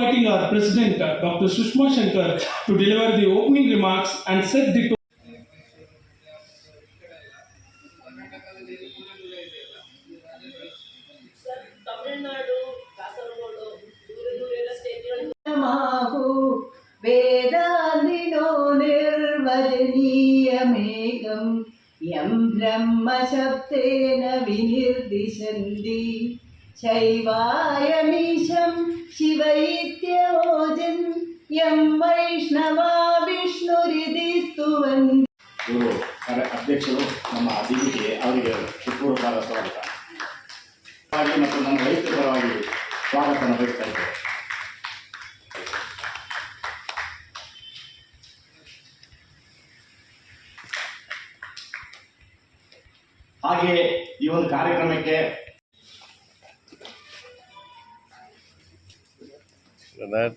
inviting our President, Dr. Sushma Shankar, to deliver the opening remarks and set the వేదాదిలో నిర్వజనీయమేకం యం బ్రహ్మ శబ్దేన వినిర్దిశంది ಸ್ಟೇಟ್ಗಳು ಮಾಹು वेदान्तिनो निर्वचनीयमेकं यं ब्रह्मशब्देन विनिर्दिशन्ति शैवायमीशं शिव इत्योजन् यं वैष्णवा विष्णुरिति स्तुवन्ति ಇವರು ಕಾರ್ಯ ಅಧ್ಯಕ್ಷರು ನಮ್ಮ ಅಧಿವಿಗೆ ಅವರಿಗೆ ಹೃತ್ಪೂರ್ವಕವಾದ ಸ್ವಾಗತ ಹಾಗೆ ಮತ್ತು ನಮ್ಮ ರೈತರ ಪರವಾಗಿ ಸ್ವಾಗತವನ್ನು ಬಯಸ್ತಾ ಇದ್ದೇವೆ ಹಾಗೆ ಈ ಒಂದು ಕಾರ್ಯಕ್ರಮಕ್ಕೆ That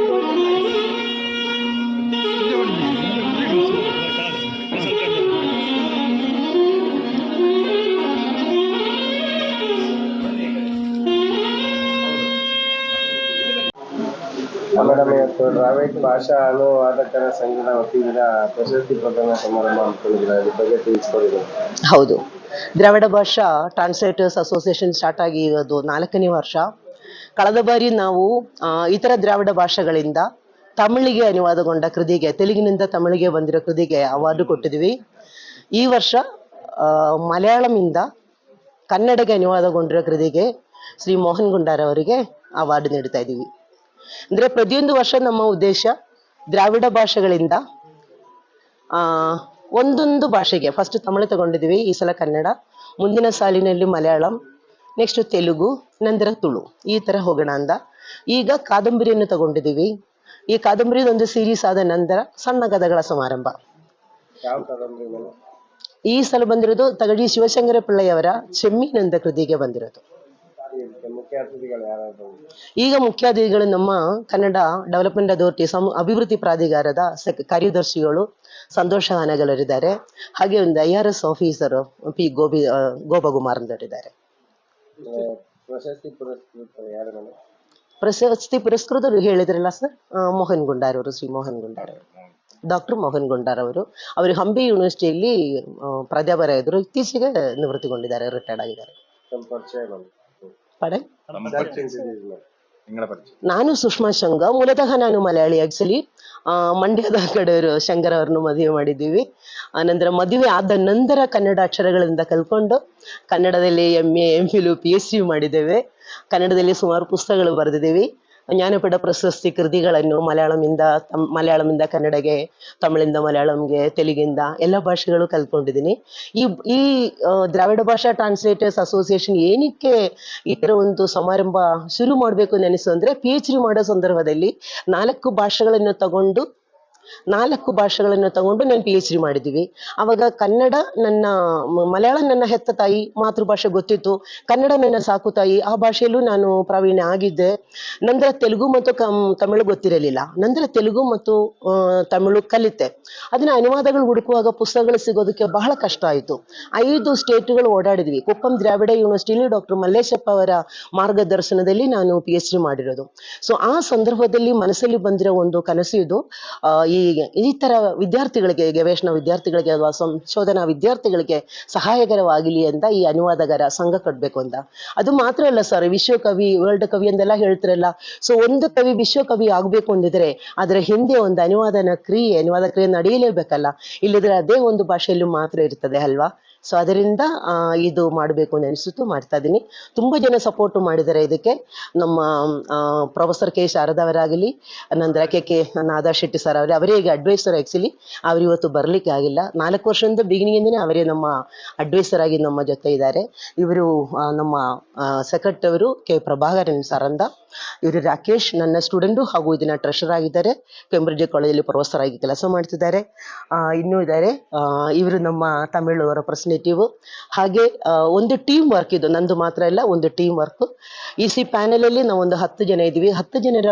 ಮೇಡಮ್ ಇವತ್ತು ಭಾಷಾ ಅನುವಾದಕರ ಸಂಘದ ವತಿಯಿಂದ ಪ್ರಶಸ್ತಿ ಪ್ರದಾನ ಸಮಾರಂಭ ಹಮ್ಮಿಕೊಂಡಿದ್ದಾರೆ. ಬಗ್ಗೆ ಹೌದು. ದ್ರಾವಿಡ ಭಾಷಾ ಟ್ರಾನ್ಸ್ಲೇಟರ್ಸ್ ಅಸೋಸಿಯೇಷನ್ ಸ್ಟಾರ್ಟ್ ಆಗಿ ಅದು ನಾಲ್ಕನೇ ವರ್ಷ. ಕಳೆದ ಬಾರಿ ನಾವು ಇತರ ದ್ರಾವಿಡ ಭಾಷೆಗಳಿಂದ ತಮಿಳಿಗೆ ಅನುವಾದಗೊಂಡ ಕೃತಿಗೆ, ತೆಲುಗಿನಿಂದ ತಮಿಳಿಗೆ ಬಂದಿರೋ ಕೃತಿಗೆ ಅವಾರ್ಡು ಕೊಟ್ಟಿದ್ವಿ. ಈ ವರ್ಷ ಮಲಯಾಳಂನಿಂದ ಕನ್ನಡಕ್ಕೆ ಅನುವಾದಗೊಂಡಿರೋ ಕೃತಿಗೆ ಶ್ರೀ ಮೋಹನ್ ಗುಂಡಾರವರಿಗೆ ಅವಾರ್ಡ್ ನೀಡ್ತಾ ಇದ್ದೀವಿ. ಅಂದರೆ ಪ್ರತಿಯೊಂದು ವರ್ಷ ನಮ್ಮ ಉದ್ದೇಶ ದ್ರಾವಿಡ ಭಾಷೆಗಳಿಂದ ಆ, ಒಂದೊಂದು ಭಾಷೆಗೆ. ಫಸ್ಟ್ ತಮಿಳು ತಗೊಂಡಿದ್ದೀವಿ ಈ ಸಲ ಕನ್ನಡ. ಮುಂದಿನ ಸಾಲಿನಲ್ಲಿ ಮಲಯಾಳಂ ನೆಕ್ಸ್ಟ್ ತೆಲುಗು ನಂತರ ತುಳು. ಈ ಥರ ಹೋಗೋಣ ಅಂದ. ಈಗ ಕಾದಂಬರಿಯನ್ನು ತಗೊಂಡಿದ್ದೀವಿ. ಈ ಕಾದಂಬರಿ ಒಂದು ಸೀರೀಸ್ ಆದ ನಂತರ ಸಣ್ಣ ಕಥೆಗಳ ಸಮಾರಂಭ. ಈ ಸಲ ಬಂದಿರೋದು ತಗಡಿ ಶಿವಶಂಕರ ಪಿಳ್ಳೆಯವರ ಚೆಮ್ಮಿನಂದ ಕೃತಿಗೆ ಬಂದಿರೋದು. ಮುಖ್ಯ ಅತಿಥಿಗಳು ಯಾರಾದ್ರು ಈಗ ಮುಖ್ಯ ಅತಿಥಿಗಳು ನಮ್ಮ ಕನ್ನಡ ಡೆವಲಪ್ಮೆಂಟ್ ಅಥಾರಿಟಿ ಸಮ ಅಭಿವೃದ್ಧಿ ಪ್ರಾಧಿಕಾರದ ಸೆಕ್ ಕಾರ್ಯದರ್ಶಿಗಳು ಸಂತೋಷ ಹಾನಗಲರಿದ್ದಾರೆ. ಹಾಗೆ ಒಂದು I R S officer P gobi ಆ, ಗೋಪಕುಮಾರ್ ಅಂತವರಿದ್ದಾರೆ ಆ, ಪ್ರಶಸ್ತಿ ಪುರಸ್ಕೃತರು ಯಾರು ಮೇಡಮ್ ಪ್ರಶಸ್ತಿ ಪುರಸ್ಕೃತರು ಹೇಳಿದ್ರಲ್ಲ ಸರ್? ಮೋಹನ್ ಗುಂಡಾರ್ ಅವರು ಶ್ರೀ ಮೋಹನ್ ಗುಂಡಾರ್ ಅವರು. ಡಾಕ್ಟರ್ ಮೋಹನ್ ಗುಂಡಾರ್ ಅವರು. ಅವರು ಹಂಪಿ ಯೂನಿವರ್ಸಿಟಿಯಲ್ಲಿ ಪ್ರಾಧ್ಯಾಪಕರಾಗಿದ್ದರು ಇತ್ತೀಚೆಗೆ ನಿವೃತ್ತಿಗೊಂಡಿದ್ದಾರೆ ರಿಟೈರ್ಡ್ ಆಗಿದ್ದಾರೆ. ತಮ್ಮ ಪರಿಚಯ ಮೇಡಮ್ ಪಡೆ ನಾನು ಸುಷ್ಮಾ ಶಂಗ. ಮೂಲತಃ ನಾನು ಮಲಯಾಳಿ ಆಕ್ಚುಲಿ ಮಂಡ್ಯದ ಕಡೆಯವರು ಶಂಕರ್ ಅವ್ರನ್ನು ಮದುವೆ ಮಾಡಿದ್ದೀವಿ. ಆನಂತರ ಮದುವೆ ಆದ ನಂತರ ಕನ್ನಡ ಅಕ್ಷರಗಳಿಂದ ಕಲ್ಕೊಂಡು ಕನ್ನಡದಲ್ಲಿ M A M Phil P S C ಮಾಡಿದ್ದೇವೆ. ಕನ್ನಡದಲ್ಲಿ ಸುಮಾರು ಪುಸ್ತಕಗಳು ಬರೆದಿದ್ದೀವಿ. ಜ್ಞಾನಪೀಠ ಪ್ರಶಸ್ತಿ ಕೃತಿಗಳನ್ನು ಮಲಯಾಳಮಿಂದ ತಮ್ ಮಲಯಾಳಮಿಂದ ಕನ್ನಡಗೆ, ತಮಿಳಿಂದ ಮಲಯಾಳಂಗೆ, ತೆಲುಗಿಂದ ಎಲ್ಲ ಭಾಷೆಗಳು ಕಲ್ತ್ಕೊಂಡಿದ್ದೀನಿ. ಈ ಈ ದ್ರಾವಿಡ ಭಾಷಾ ಟ್ರಾನ್ಸ್ಲೇಟರ್ಸ್ ಅಸೋಸಿಯೇಷನ್ ಏನಕ್ಕೆ ಇದರ ಒಂದು ಸಮಾರಂಭ ಶುರು ಮಾಡಬೇಕು ನೆನೆಸು ಅಂದರೆ ಪಿ ಎಚ್ ಡಿ ಮಾಡೋ ಸಂದರ್ಭದಲ್ಲಿ ನಾಲ್ಕು ಭಾಷೆಗಳನ್ನು ತಗೊಂಡು ನಾಲ್ಕು ಭಾಷೆಗಳನ್ನು ತಗೊಂಡು ನಾನು ಪಿ ಎಚ್ ಡಿ ಮಾಡಿದ್ದೀವಿ. ಆವಾಗ ಕನ್ನಡ ನನ್ನ, ಮಲಯಾಳ ನನ್ನ ಹೆತ್ತ ತಾಯಿ ಮಾತೃಭಾಷೆ ಗೊತ್ತಿತ್ತು. ಕನ್ನಡ ನನ್ನ ಸಾಕು ತಾಯಿ, ಆ ಭಾಷೆಯಲ್ಲೂ ನಾನು ಪ್ರಾವೀಣ್ಯ ಆಗಿದ್ದೆ. ನಂತರ ತೆಲುಗು ಮತ್ತು ಕಮ್, ತಮಿಳು ಗೊತ್ತಿರಲಿಲ್ಲ. ನಂತರ ತೆಲುಗು ಮತ್ತು ತಮಿಳು ಕಲಿತೆ. ಅದನ್ನ ಅನುವಾದಗಳು ಹುಡುಕುವಾಗ ಪುಸ್ತಕಗಳು ಸಿಗೋದಕ್ಕೆ ಬಹಳ ಕಷ್ಟ ಆಯಿತು. ಐದು ಸ್ಟೇಟ್ಗಳು ಓಡಾಡಿದ್ವಿ. ಕೊಪ್ಪಂ ದ್ರಾವಿಡ ಯೂನಿವರ್ಸಿಟಿಯಲ್ಲಿ ಡಾಕ್ಟರ್ ಮಲ್ಲೇಶಪ್ಪ ಅವರ ಮಾರ್ಗದರ್ಶನದಲ್ಲಿ ನಾನು ಪಿ ಎಚ್ ಡಿ ಮಾಡಿರೋದು. ಸೊ ಆ ಸಂದರ್ಭದಲ್ಲಿ ಮನಸ್ಸಲ್ಲಿ ಬಂದಿರೋ ಒಂದು ಕನಸು ಇದು. ಈ ಈ ತರ ವಿದ್ಯಾರ್ಥಿಗಳಿಗೆ, ಗವೇಷಣ ವಿದ್ಯಾರ್ಥಿಗಳಿಗೆ ಅಥವಾ ಸಂಶೋಧನಾ ವಿದ್ಯಾರ್ಥಿಗಳಿಗೆ ಸಹಾಯಕರವಾಗಲಿ ಅಂತ ಈ ಅನುವಾದಕರ ಸಂಘ ಕಟ್ಟಬೇಕು ಅಂತ. ಅದು ಮಾತ್ರ ಅಲ್ಲ ಸರ್ ವಿಶ್ವಕವಿ ವರ್ಲ್ಡ್ ಕವಿ ಅಂತೆಲ್ಲ ಹೇಳ್ತಿರಲ್ಲ. ಸೊ ಒಂದು ಕವಿ ವಿಶ್ವಕವಿ ಆಗಬೇಕು ಅಂದಿದ್ರೆ ಅದರ ಹಿಂದೆ ಒಂದು ಅನುವಾದನ ಕ್ರಿಯೆ, ಅನುವಾದ ಕ್ರಿಯೆ ನಡೆಯಲೇಬೇಕಲ್ಲ. ಇಲ್ಲದ್ರೆ ಅದೇ ಒಂದು ಭಾಷೆಯಲ್ಲೂ ಮಾತ್ರ ಇರ್ತದೆ ಅಲ್ವಾ? ಸೊ ಅದರಿಂದ ಇದು ಮಾಡಬೇಕು ಅಂತ ಅನಿಸಿತು ಮಾಡ್ತಾ ಇದ್ದೀನಿ. ತುಂಬ ಜನ ಸಪೋರ್ಟ್ ಮಾಡಿದ್ದಾರೆ ಇದಕ್ಕೆ. ನಮ್ಮ ಪ್ರೊಫೆಸರ್ ಕೆ ಶಾರದವರಾಗಲಿ ನಂತರ K K Nada Shetty sir ಅವರೇ ಅವರೇ ಈಗ ಅಡ್ವೈಸರ್ ಆ್ಯಕ್ಚುಲಿ ಅವರು ಇವತ್ತು ಬರಲಿಕ್ಕೆ ಆಗಿಲ್ಲ. ನಾಲ್ಕು ವರ್ಷದಿಂದ ಬಿಗಿನಿಂಗಿಂದನೇ ಅವರೇ ನಮ್ಮ ಅಡ್ವೈಸರ್ ಆಗಿ ನಮ್ಮ ಜೊತೆ ಇದ್ದಾರೆ. ಇವರು ನಮ್ಮ ಸೆಕ್ರೆಟರಿ ಅವರು ಕೆ ಪ್ರಭಾಕರನ್ ಸರಂದ ಇವರು ರಾಕೇಶ್ ನನ್ನ ಸ್ಟೂಡೆಂಟು ಹಾಗೂ ಇದನ್ನ ಟ್ರೆಷರ್ ಆಗಿದ್ದಾರೆ. ಕೆಂಬ್ರಿಡ್ಜ್ ಕಾಲೇಜಲ್ಲಿ ಪ್ರೊಫೆಸರ್ ಕೆಲಸ ಮಾಡ್ತಿದ್ದಾರೆ. ಇನ್ನೂ ಇದ್ದಾರೆ ಇವರು ನಮ್ಮ ತಮಿಳು ರೆಪ್ರೆಸೆಂಟೇಟಿವ್ ಹಾಗೆ ಒಂದು ಟೀಮ್ ವರ್ಕ್ ಇದು. ನಂದು ಮಾತ್ರ ಇಲ್ಲ ಒಂದು ಟೀಮ್ ವರ್ಕ್ ಈ ಸಿ ಪ್ಯಾನೆಲಲ್ಲಿ ನಾವು ಒಂದು ಹತ್ತು ಜನ ಇದ್ದೀವಿ. ಹತ್ತು ಜನರ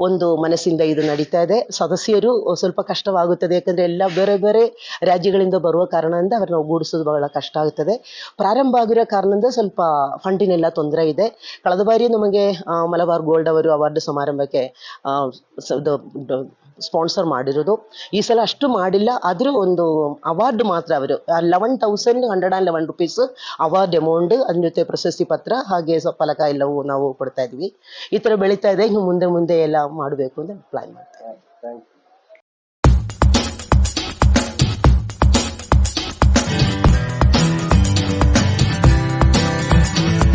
ಒಂದು ಮನಸ್ಸಿಂದ ಇದು ನಡೀತಾ ಇದೆ. ಸದಸ್ಯರು ಸ್ವಲ್ಪ ಕಷ್ಟವಾಗುತ್ತದೆ. ಯಾಕಂದರೆ ಎಲ್ಲ ಬೇರೆ ಬೇರೆ ರಾಜ್ಯಗಳಿಂದ ಬರುವ ಕಾರಣದಿಂದ ಅವ್ರನ್ನ ಒಗ್ಗೂಡಿಸೋದು ಬಹಳ ಕಷ್ಟ ಆಗುತ್ತದೆ ಪ್ರಾರಂಭ ಆಗಿರೋ ಕಾರಣದಿಂದ ಸ್ವಲ್ಪ ಫಂಡಿನೆಲ್ಲ ತೊಂದರೆ ಇದೆ. ಕಳೆದ ಬಾರಿ ನಮಗೆ ಆ, ಮಲಬಾರ್ ಗೋಲ್ಡ್ ಅವರು ಅವಾರ್ಡ್ ಸಮಾರಂಭಕ್ಕೆ ಸ್ಪಾನ್ಸರ್ ಮಾಡಿರೋದು. ಈ ಸಲ ಅಷ್ಟು ಮಾಡಿಲ್ಲ, ಆದರೂ ಒಂದು ಅವಾರ್ಡ್ ಮಾತ್ರ ಅವರು eleven thousand hundred and eleven rupees award amount ಅದ್ರ ಜೊತೆ ಪ್ರಶಸ್ತಿ ಪತ್ರ, ಹಾಗೆ ಫಲಕ ಎಲ್ಲವೂ ನಾವು ಕೊಡ್ತಾ ಇದ್ವಿ. ಈ ಥರ ಬೆಳೀತಾ ಇದೆ, ಇನ್ನು ಮುಂದೆ ಮುಂದೆ ಎಲ್ಲ ಮಾಡಬೇಕು ಅಂತ ಪ್ಲಾನ್ ಮಾಡ್ತಾ ಇದ್ದೀವಿ.